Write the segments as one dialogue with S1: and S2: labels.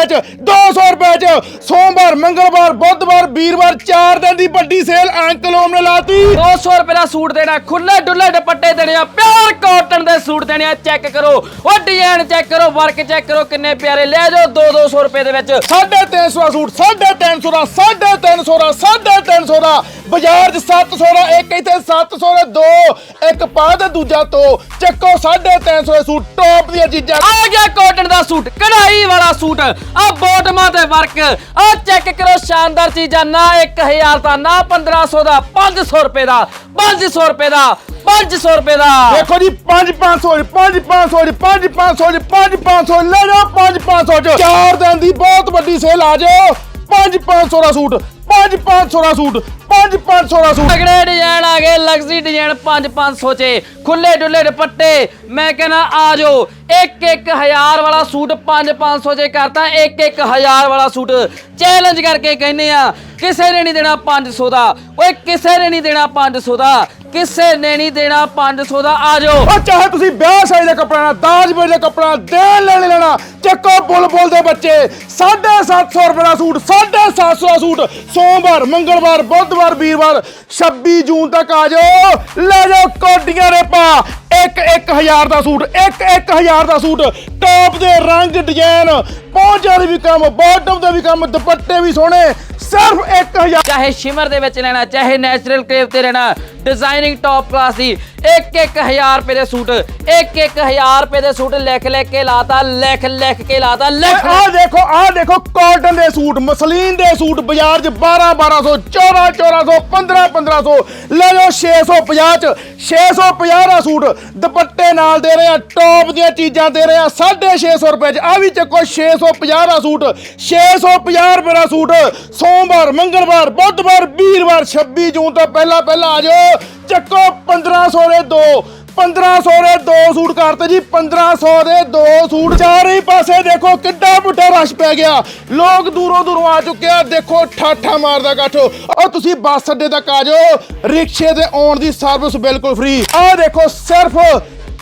S1: ਰੁਪਏ ਚ 200 ਰੁਪਏ ਚ। ਸੋਮਵਾਰ ਮੰਗਲਵਾਰ ਬੁੱਧਵਾਰ ਵੀਰਵਾਰ 4 ਦਿਨ ਦੀ ਵੱਡੀ ਸੇਲ ਅੰਕਲ ਓਮ ਨੇ ਲਾਤੀ।
S2: 200 ਰੁਪਏ ਦਾ ਸੂਟ ਦੇਣਾ ਖੁੱਲੇ ਡੁੱਲੇ ਦੁਪੱਟੇ ਦੇਣੇ ਆ ਪਿਓਰ ਕਾਟਨ ਦੇ ਸੂਟ ਦੇਣੇ ਆ ਚੈੱਕ ਕਰੋ। ਉਹ ਡਿਜ਼ਾਈਨ ਚੈੱਕ ਕਰੋ ਵਰਕ ਚੈੱਕ ਕਰੋ ਕਿੰਨੇ ਪਿਆਰੇ ਲੈ ਜਾਓ 2-200 ਰੁਪਏ ਦੇ ਵਿੱਚ।
S1: 350 ਦਾ ਸੂਟ 350 ਦਾ 350 ਦਾ 350 ਦਾ। ਬਾਜ਼ਾਰ 'ਚ 700 ਦਾ ਇੱਕ ਇੱਥੇ 700 ਦੇ ਦੋ ਇੱਕ ਪਾ ਤੇ ਦੂਜਾ ਤੋ। ਚੱਕੋ 350 ਦੇ ਸੂਟ ਟੌਪ ਦੀਆਂ ਚੀਜ਼ਾਂ।
S2: ਆ ਗਿਆ ਕਾਟਨ ਦਾ ਸੂਟ ਕਢਾਈ ਵਾਲਾ ਸੂਟ। ਆ ਬੋਟਮਾਂ ਤੇ ਵਰਕ ਆ ਚੈੱਕ ਕਰੋ ਸ਼ਾਨਦਾਰ ਚੀਜ਼ਾਂ ਨਾ 1000 ਦਾ ਨਾ 1500 ਦਾ 500 ਰੁਪਏ ਦਾ 500 ਰੁਪਏ ਦਾ 500 ਰੁਪਏ ਦਾ।
S1: ਦੇਖੋ ਜੀ 5 500 ਜੀ 5 500 ਜੀ 5 500 ਜੀ 5 500 ਲੈ ਜਾਓ 5 500 ਚ। ਚਾਰ ਦਿਨ ਦੀ ਬਹੁਤ ਵੱਡੀ ਸੇਲ ਆ ਜਾਓ। 5 500 ਦਾ ਸੂਟ 5 500 ਦਾ ਸੂਟ 5 500 ਦਾ ਸੂਟ।
S2: ਤਗੜੇ ਡਿਜ਼ਾਈਨ ਆ ਗਏ ਲਗਜ਼ਰੀ ਡਿਜ਼ਾਈਨ 5-500 ਚ। ਖੁੱਲੇ ਡੁੱਲੇ ਦੁਪੱਟੇ। ਮੈਂ ਕਹਿੰਦਾ, ਆ ਜਾਓ। ਇੱਕ ਇੱਕ ਹਜ਼ਾਰ ਵਾਲਾ ਸੂਟ 5-500 ਚ ਕਰਤਾ। ਇੱਕ ਇੱਕ ਹਜ਼ਾਰ ਵਾਲਾ ਸੂਟ ਚੈਲੰਜ ਕਰਕੇ ਕਹਿੰਨੇ ਆ, ਕਿਸੇ ਨੇ ਨਹੀਂ ਦੇਣਾ 500 ਦਾ। ਓਏ, ਕਿਸੇ ਨੇ ਨਹੀਂ ਦੇਣਾ 500 ਦਾ। ਕਿਸੇ ਨੇ ਨਹੀਂ ਦੇਣਾ 500 ਦਾ, ਆ ਜਾਓ।
S1: ਉਹ ਚਾਹੇ ਤੁਸੀਂ ਵਿਆਹ ਸ਼ਾਦੀ ਦਾ ਕੱਪੜਾ ਨਾ ਦਾਜ ਵੇਲੇ ਦਾ ਕੱਪੜਾ ਦੇਣ ਲੈਣ ਲੈਣਾ। ਚੱਕੋ ਬੁੱਲ ਬੁੱਲ ਦੇ ਬੱਚੇ 750 ਰੁਪਏ ਦਾ ਸੂਟ 750 ਦਾ ਸੂਟ, ਸੋਮਵਾਰ, ਮੰਗਲਵਾਰ, ਬੁੱਧਵਾਰ, ਵੀਰਵਾਰ 26 ਜੂਨ ਤੱਕ ਆ ਜਾਓ। ਲੈ ਜਾਓ ਕੋਡੀਆਂ ਰੇਪਾ। ਇੱਕ ਇੱਕ ਹਜ਼ਾਰ ਦਾ ਸੂਟ, ਇੱਕ ਇੱਕ ਹਜ਼ਾਰ ਦਾ ਸੂਟ। ਟੌਪ ਦੇ ਰੰਗ ਡਿਜ਼ਾਈਨ ਪਹੁੰਚਾ ਦੇ ਵੀ ਕੰਮ ਬਾਟਮ ਦੇ ਵੀ ਕੰਮ, ਦੁਪੱਟੇ ਵੀ ਸੋਹਣੇ। ਸਿਰਫ 1000
S2: ਚਾਹੇ ਸ਼ਿਮਰ ਦੇ ਵਿੱਚ ਲੈਣਾ, ਚਾਹੇ ਨੈਚੁਰਲ ਕ੍ਰੇਵ ਤੇ ਲੈਣਾ। ਡਿਜ਼ਾਈਨਿੰਗ ਟੌਪ ਕਲਾਸ ਦੀ ਇੱਕ ਇੱਕ ਹਜ਼ਾਰ ਰੁਪਏ ਦੇ ਸੂਟ ਇੱਕ ਇੱਕ ਹਜ਼ਾਰ ਰੁਪਏ ਦੇ ਸੂਟ ਲਿਖ ਲਿਖ ਕੇ ਲਾਤਾ ਲਿਖ ਲਿਖ ਕੇ ਲਾਤਾ ਲਿਖ
S1: ਆਹ ਦੇਖੋ ਆਹ ਦੇਖੋ ਕਾਟਨ ਦੇ ਸੂਟ ਮਸਲੀਨ ਦੇ ਸੂਟ ਬਾਜ਼ਾਰ 'ਚ 12 1200 14 1400 15 1500 ਲੈ ਜਾਓ 650 'ਚ 650 ਦਾ ਸੂਟ ਦੁਪੱਟੇ ਨਾਲ ਦੇ ਰਹੇ ਆ ਟੌਪ ਦੀਆਂ ਚੀਜ਼ਾਂ ਦੇ ਰਹੇ ਆ 650 ਰੁਪਏ 'ਚ। ਆ ਵੀ ਚੱਕੋ 650 ਦਾ ਸੂਟ 650 ਰੁਪਏ ਦਾ ਸੂਟ। ਸੋਮਵਾਰ ਮੰਗਲਵਾਰ ਬੁੱਧਵਾਰ ਵੀਰਵਾਰ 26 ਜੂਨ ਤੋਂ ਪਹਿਲਾਂ ਪਹਿਲਾਂ ਆ ਜਾਓ। ਚੱਕੋ 1500 ਦੇ ਦੋ 1500 ਦੇ ਦੋ ਸੂਟ ਕਰਤੇ ਜੀ 1500 ਦੇ ਦੋ ਸੂਟ। ਚਾਰੇ ਪਾਸੇ ਦੇਖੋ ਕਿੱਡਾ ਵੱਡਾ ਰਸ਼ ਪੈ ਗਿਆ। ਲੋਕ ਦੂਰੋਂ ਦੂਰੋਂ ਆ ਚੁੱਕੇ ਆ, ਦੇਖੋ ਠਾਠਾ ਮਾਰਦਾ ਇਕੱਠ। ਉਹ ਤੁਸੀਂ ਬੱਸ ਅੱਡੇ ਤੱਕ ਆ ਜਾਓ, ਰਿਕਸ਼ੇ ਤੇ ਆਉਣ ਦੀ ਸਰਵਿਸ ਬਿਲਕੁਲ ਫ੍ਰੀ ਆਹ ਦੇਖੋ ਸਿਰਫ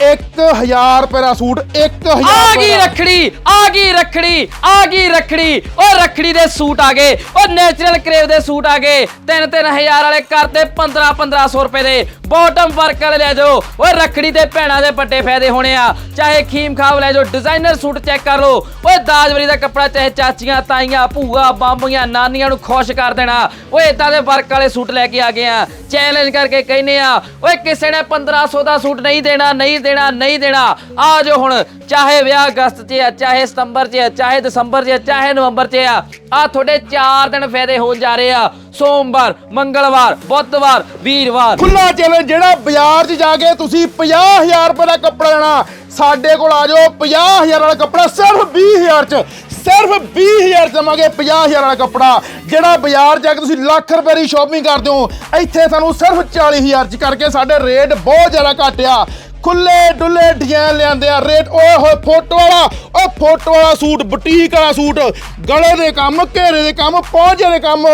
S1: 1000 ਰੁਪਏ ਦਾ ਸੂਟ 1000
S2: ਆ ਗਈ ਰੱਖੜੀ ਆ ਗਈ ਰੱਖੜੀ ਆ ਗਈ ਰੱਖੜੀ। ਉਹ ਰੱਖੜੀ ਦੇ ਸੂਟ ਆ ਗਏ ਉਹ ਨੈਚੁਰਲ ਕਰੇਵ ਦੇ ਸੂਟ ਆ ਗਏ। 3-3000 ਵਾਲੇ ਕਰਤੇ 15-1500 ਰੁਪਏ ਦੇ। ਬਾਟਮ ਵਰਕ ਵਾਲੇ ਲੈ ਜਾਓ। ਓਏ ਰੱਖੜੀ ਤੇ ਭੈਣਾਂ ਦੇ ਵੱਡੇ ਫਾਇਦੇ ਹੋਣੇ ਆ। ਚਾਹੇ ਖੀਮ ਖਾਬ ਲੈ ਜਾਓ। ਡਿਜ਼ਾਈਨਰ ਸੂਟ ਚੈੱਕ ਕਰ ਲਓ। ਓਏ ਦਾਜਵਰੀ ਦਾ ਕੱਪੜਾ ਚਾਹੇ ਚਾਚੀਆਂ ਤਾਈਆਂ ਭੂਆ ਬਾਂਬੀਆਂ ਨਾਨੀਆਂ ਨੂੰ ਖੁਸ਼ ਕਰ ਦੇਣਾ। ਓਏ ਇਦਾਂ ਦੇ ਵਰਕ ਵਾਲੇ ਸੂਟ ਲੈ ਕੇ ਆ ਗਏ ਆ। ਚੈਲੰਜ ਕਰਕੇ ਕਹਿੰਨੇ ਆ ਓਏ ਕਿਸੇ ਨੇ 1500 ਦਾ ਸੂਟ ਨਹੀਂ ਦੇਣਾ ਨਹੀਂ ਦੇਣਾ, ਨਹੀਂ ਦੇਣਾ, ਆ ਜੋ ਹੁਣ, ਚਾਹੇ ਵਿਆਹ ਅਗਸਤ 'ਚ ਆ, ਚਾਹੇ ਸਤੰਬਰ 'ਚ ਆ, ਚਾਹੇ ਦਸੰਬਰ 'ਚ ਆ, ਚਾਹੇ ਨਵੰਬਰ 'ਚ ਆ ਆ ਤੁਹਾਡੇ 4 ਦਿਨ ਫਾਇਦੇ ਹੋਣ ਜਾ ਰਹੇ ਆ। ਸੋਮਵਾਰ, ਮੰਗਲਵਾਰ, ਬੁੱਧਵਾਰ, ਵੀਰਵਾਰ।
S1: ਖੁੱਲਾ ਚੈਲੰਜ ਜਿਹੜਾ ਬਾਜ਼ਾਰ 'ਚ ਜਾ ਕੇ ਤੁਸੀਂ 50000 ਰੁਪਏ ਦਾ ਕੱਪੜਾ ਲੈਣਾ, ਸਾਡੇ ਕੋਲ ਆ ਜਾਓ 50000 ਵਾਲਾ ਕੱਪੜਾ, ਸਿਰਫ 20000 'ਚ, ਸਿਰਫ 20000 ਦਵਾਂਗੇ 50000 ਵਾਲਾ ਕੱਪੜਾ। ਜਿਹੜਾ ਬਾਜ਼ਾਰ ਜਾ ਕੇ ਤੁਸੀਂ ਲੱਖ ਰੁਪਏ ਦੀ ਸ਼ਾਪਿੰਗ ਕਰਦੇ ਹੋ, ਇੱਥੇ ਸਾਨੂੰ ਸਿਰਫ 40000 'ਚ ਕਰਕੇ ਸਾਡੇ ਰੇਟ ਬਹੁਤ ਜ਼ਿਆਦਾ ਘੱਟ ਆ। ਖੁੱਲੇ ਡੁੱਲੇ ਡਿਜ਼ਾਈਨ ਲਿਆਂਦੇ ਆ। ਰੇਟ ਓਏ ਹੋਏ ਫੋਟੋ ਵਾਲਾ। ਉਹ ਫੋਟੋ ਵਾਲਾ ਸੂਟ, ਬੁਟੀਕ ਵਾਲਾ ਸੂਟ। ਗਲੇ ਦੇ ਕੰਮ, ਘੇਰੇ ਦੇ ਕੰਮ ਪਹੁੰਚੇ ਦੇ ਕੰਮ।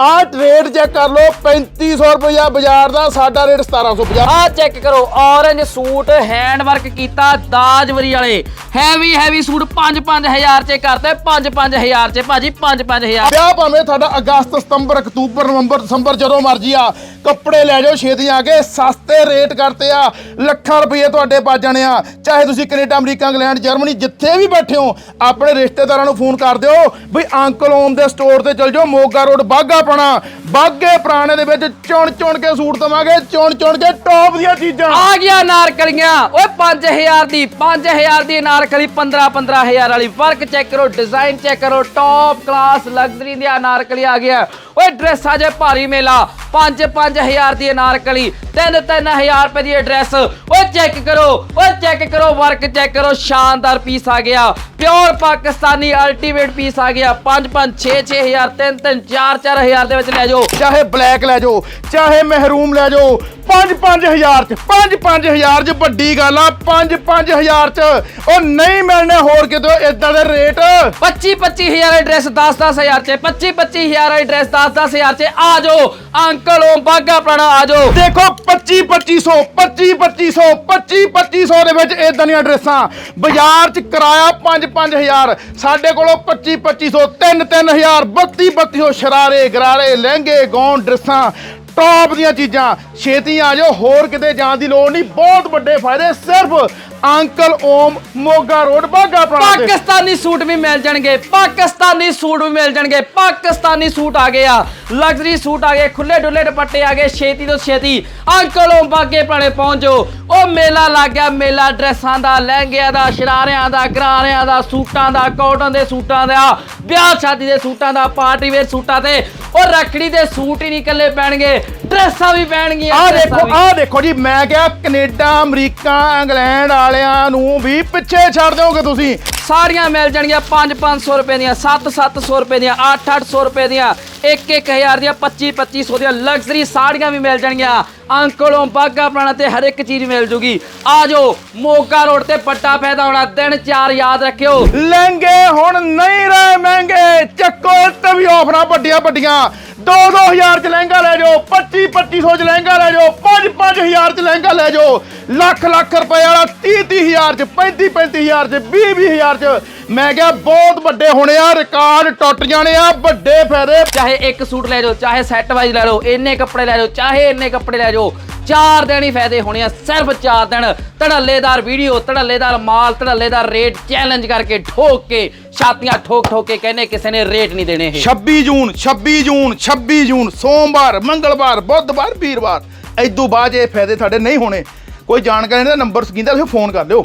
S1: ਆਹ ਰੇਟ ਚੈੱਕ ਕਰ ਲਓ 3500 ਰੁਪਇਆ ਬਾਜ਼ਾਰ ਦਾ ਸਾਡਾ ਰੇਟ 1750
S2: ਆ ਚੈੱਕ ਕਰੋ ਔਰੰਜ ਸੂਟ ਹੈਂਡ ਵਰਕ ਕੀਤਾ ਦਾਜਵਰੀ ਵਾਲੇ। ਹੈਵੀ ਹੈਵੀ ਸੂਟ 5-5000 ਚ ਕਰਤੇ 5-5000 ਚ। ਭਾਜੀ 5-5000
S1: ਵਿਆਹ ਭਾਵੇਂ ਤੁਹਾਡਾ ਅਗਸਤ ਸਤੰਬਰ ਅਕਤੂਬਰ ਨਵੰਬਰ ਦਸੰਬਰ ਜਦੋਂ ਮਰਜ਼ੀ ਆ ਕੱਪੜੇ ਲੈ ਜਾਓ ਛੇਤੀ ਆ ਕੇ ਸਸਤੇ ਰੇਟ ਕਰਤੇ ਆ। ਲੱਖਾਂ ਰੁਪਏ ਤੁਹਾਡੇ ਪਾ ਜਾਣੇ ਆ। ਚਾਹੇ ਤੁਸੀਂ ਕੈਨੇਡਾ ਅਮਰੀਕਾ ਇੰਗਲੈਂਡ ਜਰਮਨੀ ਜਿੱਥੇ ਵੀ ਬੈਠੇ ਹੋ ਆਪਣੇ ਰਿਸ਼ਤੇਦਾਰਾਂ ਨੂੰ ਫੋਨ ਕਰ ਦਿਓ ਵੀ ਅੰਕਲ ਓਮ ਦੇ ਸਟੋਰ ਤੇ ਚਲ ਜਾਓ ਮੋਗਾ ਰੋਡ ਬਾਗਾ ਪਣਾ ਬਾਗੇ ਪੁਰਾਣੇ ਦੇ ਵਿੱਚ ਚੁਣ ਚੁਣ ਕੇ ਸੂਟ ਦਵਾਂਗੇ, ਚੁਣ ਚੁਣ ਕੇ ਟੌਪ ਦੀਆਂ ਚੀਜ਼ਾਂ।
S2: ਆ ਗਿਆ ਨਾਰਕਲੀਆਂ। ਓਏ 5000 ਦੀ 5000 ਦੀ ਨਾਰਕਲੀ 15 15000 ਵਾਲੀ। ਵਰਕ ਚੈੱਕ ਕਰੋ ਡਿਜ਼ਾਈਨ ਚੈੱਕ ਕਰੋ ਟੌਪ ਕਲਾਸ ਲਗਜ਼ਰੀ ਦੀਆਂ ਨਾਰਕਲੀ ਆ ਗਿਆ ਓਏ, ਡਰੈਸਾਂ ਆ ਜੇ ਭਾਰੀ ਮੇਲਾ। 5 5000 ਦੀ ਨਾਰਕਲੀ 3 3000 ਰੁਪਏ ਦੀ ਡਰੈਸ ਓਏ ਚੈੱਕ ਕਰੋ ਓਏ ਚੈੱਕ ਕਰੋ ਵਰਕ ਚੈੱਕ ਕਰੋ ਸ਼ਾਨਦਾਰ ਪੀਸ ਆ ਗਿਆ। ਪਿਓਰ ਪਾਕਿਸਤਾਨੀ ਅਲਟੀਮੇਟ ਪੀਸ ਆ ਗਿਆ। 5 5 6 6000 3 3 4 4000 ਦੇ ਵਿੱਚ ਲੈ ਜਾਓ।
S1: ਚਾਹੇ ਬਲੈਕ ਲੈ ਜਾਓ ਚਾਹੇ ਮਹਿਰੂਮ ਲੈ ਜਾਓ 5-5000 ਚ 5-5000 ਚ ਵੱਡੀ ਗੱਲ ਆ 5-5000 ਚ। ਉਹ ਨਹੀਂ ਮਿਲਣੇ ਹੋਰ ਕਿਤੇ ਇਦਾਂ ਦੇ ਰੇਟ
S2: 25 25000 ਵਾਲੀ ਡਰੈਸ 10 10000 ਚ 25 25000 ਵਾਲੀ ਡਰੈਸ 10 10000 ਚ। ਆ ਜਾਓ ਅੰਕਲ ਓਮ ਬਾਗਾ ਪੁਰਾਣਾ ਆ
S1: ਦੇਖੋ 25 2500 25 2500 25 2500 ਦੇ ਵਿੱਚ ਇਦਾਂ ਦੀਆਂ ਡਰੈਸਾਂ ਬਾਜ਼ਾਰ 'ਚ ਕਿਰਾਇਆ 5 5000 ਸਾਡੇ ਕੋਲੋਂ 25 2500 3 3000 32 3200 ਸ਼ਰਾਰੇ, ਗਰਾਰੇ, ਲਹਿੰਗੇ ਗੌਨ ਡਰੈਸਾਂ, ਟੌਪ ਦੀਆਂ ਚੀਜ਼ਾਂ। ਛੇਤੀ ਆ ਜਾਓ, ਹੋਰ ਕਿਤੇ ਜਾਣ ਦੀ ਲੋੜ ਨਹੀਂ, ਬਹੁਤ ਵੱਡੇ ਫਾਇਦੇ, ਸਿਰਫ ਅੰਕਲ ਓਮ ਮੋਗਾ ਰੋਡ ਬਾਗਾ ਪੁਰਾਣਾ ਤੇ।
S2: ਪਾਕਿਸਤਾਨੀ ਸੂਟ ਵੀ ਮਿਲ ਜਾਣਗੇ, ਪਾਕਿਸਤਾਨੀ ਸੂਟ ਵੀ ਮਿਲ ਜਾਣਗੇ, ਪਾਕਿਸਤਾਨੀ ਸੂਟ ਆ ਗਏ ਆ। ਲਗਜ਼ਰੀ ਸੂਟ ਆ ਗਏ ਖੁੱਲੇ ਡੁੱਲੇ ਦੁਪੱਟੇ ਆ ਗਏ, ਛੇਤੀ ਤੋਂ ਛੇਤੀ। ਅੰਕਲੋਂ ਬਾਗੇ ਪਾਣੇ ਪਹੁੰਚੋ। ਉਹ ਮੇਲਾ ਲੱਗ ਗਿਆ, ਮੇਲਾ ਡਰੈਸਾਂ ਦਾ, ਲਹਿੰਗਿਆਂ ਦਾ, ਸ਼ਰਾਰਿਆਂ ਦਾ, ਗਰਾਰਿਆਂ ਦਾ, ਸੂਟਾਂ ਦਾ, ਕਾਟਨ ਦੇ ਸੂਟਾਂ ਦਾ, ਵਿਆਹ ਸ਼ਾਦੀ ਦੇ ਸੂਟਾਂ ਦਾ, ਪਾਰਟੀ ਵੇਅਰ ਸੂਟਾਂ ਤੇ। ਉਹ ਰੱਖੜੀ ਦੇ ਸੂਟ ਹੀ ਨਹੀਂ ਇਕੱਲੇ ਪੈਣਗੇ। ਡਰੈਸਾਂ ਵੀ ਪੈਣਗੀਆਂ ਡਰੈਸਾਂ
S1: ਦੇਖੋ
S2: ਵੀ।
S1: ਆਹ ਦੇਖੋ ਜੀ ਮੈਂ ਕਿਹਾ ਕੈਨੇਡਾ ਅਮਰੀਕਾ ਇੰਗਲੈਂਡ ਵਾਲਿਆਂ ਨੂੰ ਵੀ ਪਿੱਛੇ ਛੱਡ ਦਿਓਗੇ ਤੁਸੀਂ।
S2: ਸਾੜੀਆਂ ਮਿਲ ਜਾਣਗੀਆਂ 5-500 ਰੁਪਏ ਦੀਆਂ 7-700 ਰੁਪਏ ਦੀਆਂ 8-800 ਰੁਪਏ ਦੀਆਂ 1-1000 ਦੀਆਂ 25-2500 ਦੀਆਂ ਲਗਜ਼ਰੀ ਸਾੜੀਆਂ ਵੀ ਮਿਲ ਜਾਣਗੀਆਂ। ਅੰਕਲੋਂ ਬਾਗਾ ਪੁਰਾਣਾ ਤੇ ਹਰ ਇੱਕ ਚੀਜ਼ ਮਿਲ ਜੂਗੀ। ਆ ਜਾਓ ਮੋਗਾ ਰੋਡ ਤੇ ਪੱਟਾ ਫਾਇਦਾ ਹੋਣਾ ਦਿਨ ਚਾਰ ਯਾਦ ਰੱਖਿਓ।
S1: ਲਹਿੰਗੇ ਹੁਣ ਨਹੀਂ ਰਹੇ ਮਹਿੰਗੇ ਚੱਕੋ ਤੇ ਵੀ ਆਫਰਾਂ ਵੱਡੀਆਂ ਵੱਡੀਆਂ 2-2000 ਚ ਲਹਿੰਗਾ ਲੈ ਜਾਓ 25-2500 ਚ ਲਹਿੰਗਾ ਲੈ ਜਾਓ 5-5000 ਚ ਲਹਿੰਗਾ ਲੈ ਜਾਓ। ਲੱਖ ਲੱਖ ਰੁਪਏ ਵਾਲਾ 30-30000 ਚ 35-35000 ਚ 20-20000 ਚ। ਮੈਂ ਕਿਹਾ ਬਹੁਤ ਵੱਡੇ ਹੋਣੇ ਆ ਰਿਕਾਰਡ ਟੁੱਟ ਜਾਣੇ ਆ ਵੱਡੇ ਫਾਇਦੇ।
S2: ਚਾਹੇ ਇੱਕ ਸੂਟ ਲੈ ਜਾਓ ਚਾਹੇ ਸੈੱਟ ਵਾਈਜ਼ ਲੈ ਲਓ ਇੰਨੇ ਕੱਪੜੇ ਲੈ ਜਾਓ ਚਾਹੇ ਇੰਨੇ ਕੱਪੜੇ ਲੈ ਜਾਓ ਚਾਰ ਦਿਨ ਹੀ ਫਾਇਦੇ ਹੋਣੇ ਆ ਸਿਰਫ ਚਾਰ ਦਿਨ। ਧੜੱਲੇਦਾਰ ਵੀਡੀਓ ਧੜੱਲੇਦਾਰ ਮਾਲ ਧੜੱਲੇਦਾਰ ਰੇਟ ਚੈਲੰਜ ਕਰਕੇ ਠੋਕ ਕੇ ਛਾਤੀਆਂ ਠੋਕ ਠੋਕ ਕੇ ਕਹਿੰਦੇ ਕਿਸੇ ਨੇ ਰੇਟ ਨਹੀਂ ਦੇਣੇ ਇਹ।
S1: 26 ਜੂਨ 26 ਜੂਨ 26 ਜੂਨ ਸੋਮਵਾਰ ਮੰਗਲਵਾਰ ਬੁੱਧਵਾਰ ਵੀਰਵਾਰ। ਇਦੋਂ ਬਾਅਦ ਇਹ ਫਾਇਦੇ ਤੁਹਾਡੇ ਨਹੀਂ ਹੋਣੇ। ਕੋਈ ਜਾਣਕਾਰੀ ਦਾ ਨੰਬਰ ਸਕੀਨ ਦਾ ਤੁਸੀਂ ਫੋਨ ਕਰ ਲਿਓ।